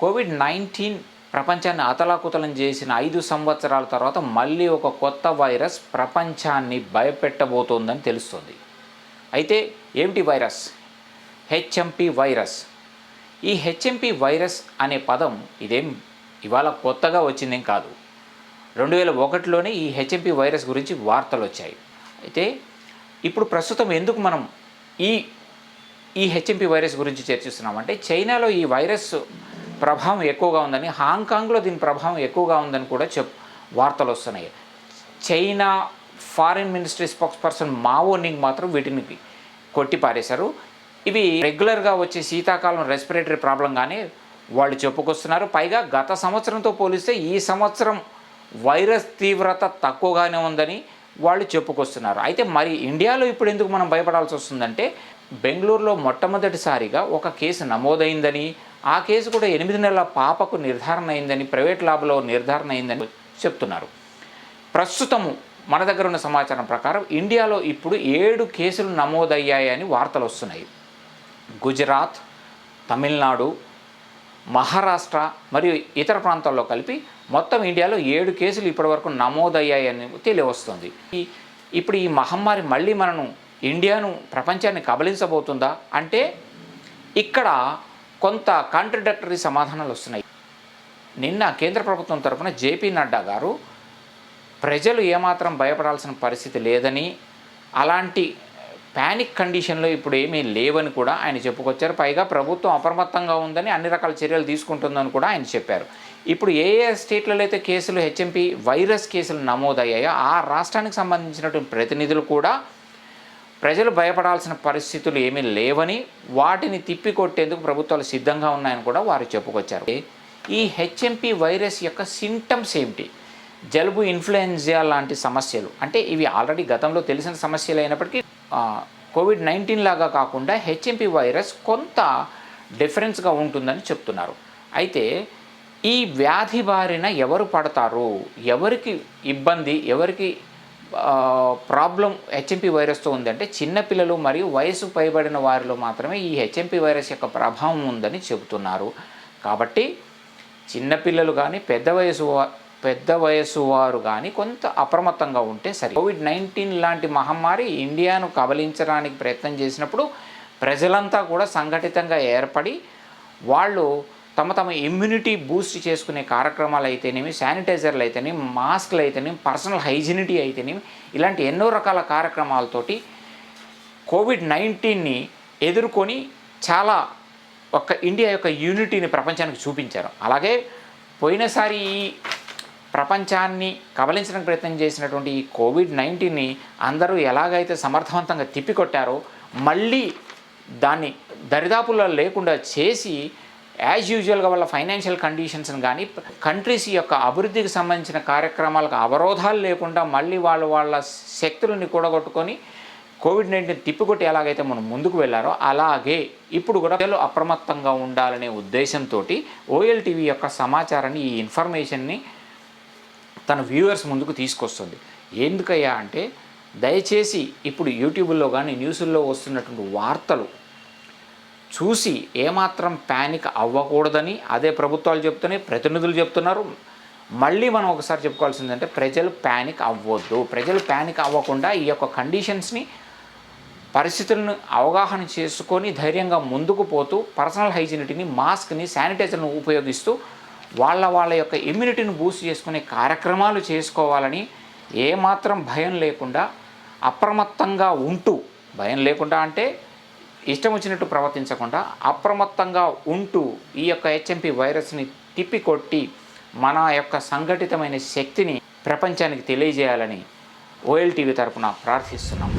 Covid nineteen ప్రపంచాన్ని అతలాకుతలం చేసిన ఐదు సంవత్సరాల తర్వాత మళ్ళీ ఒక కొత్త వైరస్ ప్రపంచాన్ని భయపెట్టబోతోందని తెలుస్తుంది. అయితే ఏమిటి వైరస్? HMP virus. ఈ హెచ్ఎంపి వైరస్ అనే పదం ఇదేం ఇవాళ కొత్తగా వచ్చిందేం కాదు. రెండు వేల ఒకటిలోనే ఈ హెచ్ఎంపి వైరస్ గురించి వార్తలు వచ్చాయి. అయితే ఇప్పుడు ప్రస్తుతం ఎందుకు మనం ఈ ఈ హెచ్ఎంపి వైరస్ గురించి చర్చిస్తున్నామంటే చైనాలో ఈ వైరస్ ప్రభావం ఎక్కువగా ఉందని హాంకాంగ్లో దీని ప్రభావం ఎక్కువగా ఉందని కూడా చెప్ వార్తలు వస్తున్నాయి. China foreign ministry spokesperson Mao Ning మాత్రం వీటిని కొట్టి పారేశారు. ఇవి రెగ్యులర్గా వచ్చే శీతాకాలం రెస్పిరేటరీ ప్రాబ్లంగానే వాళ్ళు చెప్పుకొస్తున్నారు. పైగా గత సంవత్సరంతో పోలిస్తే ఈ సంవత్సరం వైరస్ తీవ్రత తక్కువగానే ఉందని వాళ్ళు చెప్పుకొస్తున్నారు. అయితే మరి ఇండియాలో ఇప్పుడు ఎందుకు మనం భయపడాల్సి వస్తుందంటే బెంగళూరులో మొట్టమొదటిసారిగా ఒక కేసు నమోదైందని ఆ కేసు కూడా ఎనిమిది నెలల పాపకు నిర్ధారణ అయిందని ప్రైవేట్ ల్యాబ్లో నిర్ధారణ అయిందని చెప్తున్నారు. ప్రస్తుతము మన దగ్గర ఉన్న సమాచారం ప్రకారం ఇండియాలో ఇప్పుడు ఏడు కేసులు నమోదయ్యాయని వార్తలు వస్తున్నాయి. గుజరాత్ తమిళనాడు మహారాష్ట్ర మరియు ఇతర ప్రాంతాల్లో కలిపి మొత్తం ఇండియాలో ఏడు కేసులు ఇప్పటివరకు నమోదయ్యాయని తెలియవస్తుంది. ఈ ఇప్పుడు ఈ మహమ్మారి మళ్ళీ మనను ఇండియాను ప్రపంచాన్ని కబలించబోతుందా? అంటే ఇక్కడ కొంత కాంట్రడక్టరీ సమాధానాలు వస్తున్నాయి. నిన్న కేంద్ర ప్రభుత్వం తరపున జేపీ నడ్డా గారు ప్రజలు ఏమాత్రం భయపడాల్సిన పరిస్థితి లేదని అలాంటి ప్యానిక్ కండిషన్లో ఇప్పుడు ఏమీ లేవని కూడా ఆయన చెప్పుకొచ్చారు. పైగా ప్రభుత్వం అప్రమత్తంగా ఉందని అన్ని రకాల చర్యలు తీసుకుంటుందని కూడా ఆయన చెప్పారు. ఇప్పుడు ఏ ఏ స్టేట్లలో అయితే కేసులు హెచ్ఎంపీ వైరస్ కేసులు నమోదయ్యాయో ఆ రాష్ట్రానికి సంబంధించినటువంటి ప్రతినిధులు కూడా ప్రజలు భయపడాల్సిన పరిస్థితులు ఏమీ లేవని వాటిని తిప్పికొట్టేందుకు ప్రభుత్వాలు సిద్ధంగా ఉన్నాయని కూడా వారు చెప్పుకొచ్చారు. ఈ హెచ్ఎంపి వైరస్ యొక్క సింటమ్స్ ఏమిటి? జలుబు ఇన్ఫ్లుయెన్జా లాంటి సమస్యలు. అంటే ఇవి ఆల్రెడీ గతంలో తెలిసిన సమస్యలు అయినప్పటికీ కోవిడ్ నైన్టీన్ లాగా కాకుండా హెచ్ఎంపి వైరస్ కొంత డిఫరెన్స్గా ఉంటుందని చెప్తున్నారు. అయితే ఈ వ్యాధి బారిన ఎవరు పడతారు? ఎవరికి ఇబ్బంది? ఎవరికి ప్రాబ్లం హెచ్ఎంపి వైరస్తో ఉందంటే చిన్నపిల్లలు మరియు వయసు పైబడిన వారిలో మాత్రమే ఈ హెచ్ఎంపి వైరస్ యొక్క ప్రభావం ఉందని చెబుతున్నారు. కాబట్టి చిన్నపిల్లలు కానీ పెద్ద వయసు పెద్ద వయసు వారు కానీ కొంత అప్రమత్తంగా ఉంటే సరే. కోవిడ్ నైన్టీన్ లాంటి మహమ్మారి ఇండియాను కబలించడానికి ప్రయత్నం చేసినప్పుడు ప్రజలంతా కూడా సంఘటితంగా ఏర్పడి వాళ్ళు తమ తమ ఇమ్యూనిటీ బూస్ట్ చేసుకునే కార్యక్రమాలు అయితేనేమి శానిటైజర్లు అయితేనేమి మాస్క్లు అయితేనేమి పర్సనల్ హైజినిటీ అయితేనేమి ఇలాంటి ఎన్నో రకాల కార్యక్రమాలతోటి కోవిడ్ నైన్టీన్ని ఎదుర్కొని చాలా ఒక ఇండియా యొక్క యూనిటీని ప్రపంచానికి చూపించారు. అలాగే పోయినసారి ఈ ప్రపంచాన్ని కబలించడానికి ప్రయత్నం చేసినటువంటి ఈ కోవిడ్ నైన్టీన్ని అందరూ ఎలాగైతే సమర్థవంతంగా తిప్పికొట్టారో మళ్ళీ దాన్ని దరిదాపుల్లో లేకుండా చేసి యాజ్ యూజువల్గా వాళ్ళ ఫైనాన్షియల్ కండిషన్స్ని కానీ కంట్రీస్ యొక్క అభివృద్ధికి సంబంధించిన కార్యక్రమాలకు అవరోధాలు లేకుండా మళ్ళీ వాళ్ళు వాళ్ళ శక్తులని కూడగొట్టుకొని కోవిడ్ నైన్టీన్ తిప్పికొట్టి ఎలాగైతే మనం ముందుకు వెళ్ళారో అలాగే ఇప్పుడు కూడా ప్రజలు అప్రమత్తంగా ఉండాలనే ఉద్దేశంతో ఓఎల్టీవీ యొక్క సమాచారాన్ని ఈ ఇన్ఫర్మేషన్ని తన వ్యూవర్స్ ముందుకు తీసుకొస్తుంది. ఎందుకయ్యా అంటే దయచేసి ఇప్పుడు యూట్యూబ్లో కానీ న్యూస్ల్లో వస్తున్నటువంటి వార్తలు చూసి ఏమాత్రం ప్యానిక్ అవ్వకూడదని అదే ప్రభుత్వాలు చెప్తున్నాయి ప్రతినిధులు చెప్తున్నారు. మళ్ళీ మనం ఒకసారి చెప్పుకోవాల్సిందంటే ప్రజలు ప్యానిక్ అవ్వద్దు. ప్రజలు ప్యానిక్ అవ్వకుండా ఈ యొక్క కండిషన్స్ని పరిస్థితులను అవగాహన చేసుకొని ధైర్యంగా ముందుకు పోతూ పర్సనల్ హైజీనిటీని మాస్క్ని శానిటైజర్ను ఉపయోగిస్తూ వాళ్ళ వాళ్ళ యొక్క ఇమ్యూనిటీని బూస్ట్ చేసుకునే కార్యక్రమాలు చేసుకోవాలని ఏమాత్రం భయం లేకుండా అప్రమత్తంగా ఉంటూ భయం లేకుండా అంటే ఇష్టం వచ్చినట్టు ప్రవర్తించకుండా అప్రమత్తంగా ఉంటూ ఈ యొక్క హెచ్ఎంపి వైరస్ని తిప్పికొట్టి మన యొక్క సంఘటితమైన శక్తిని ప్రపంచానికి తెలియజేయాలని ఓఎల్టీవీ తరపున ప్రార్థిస్తున్నాం.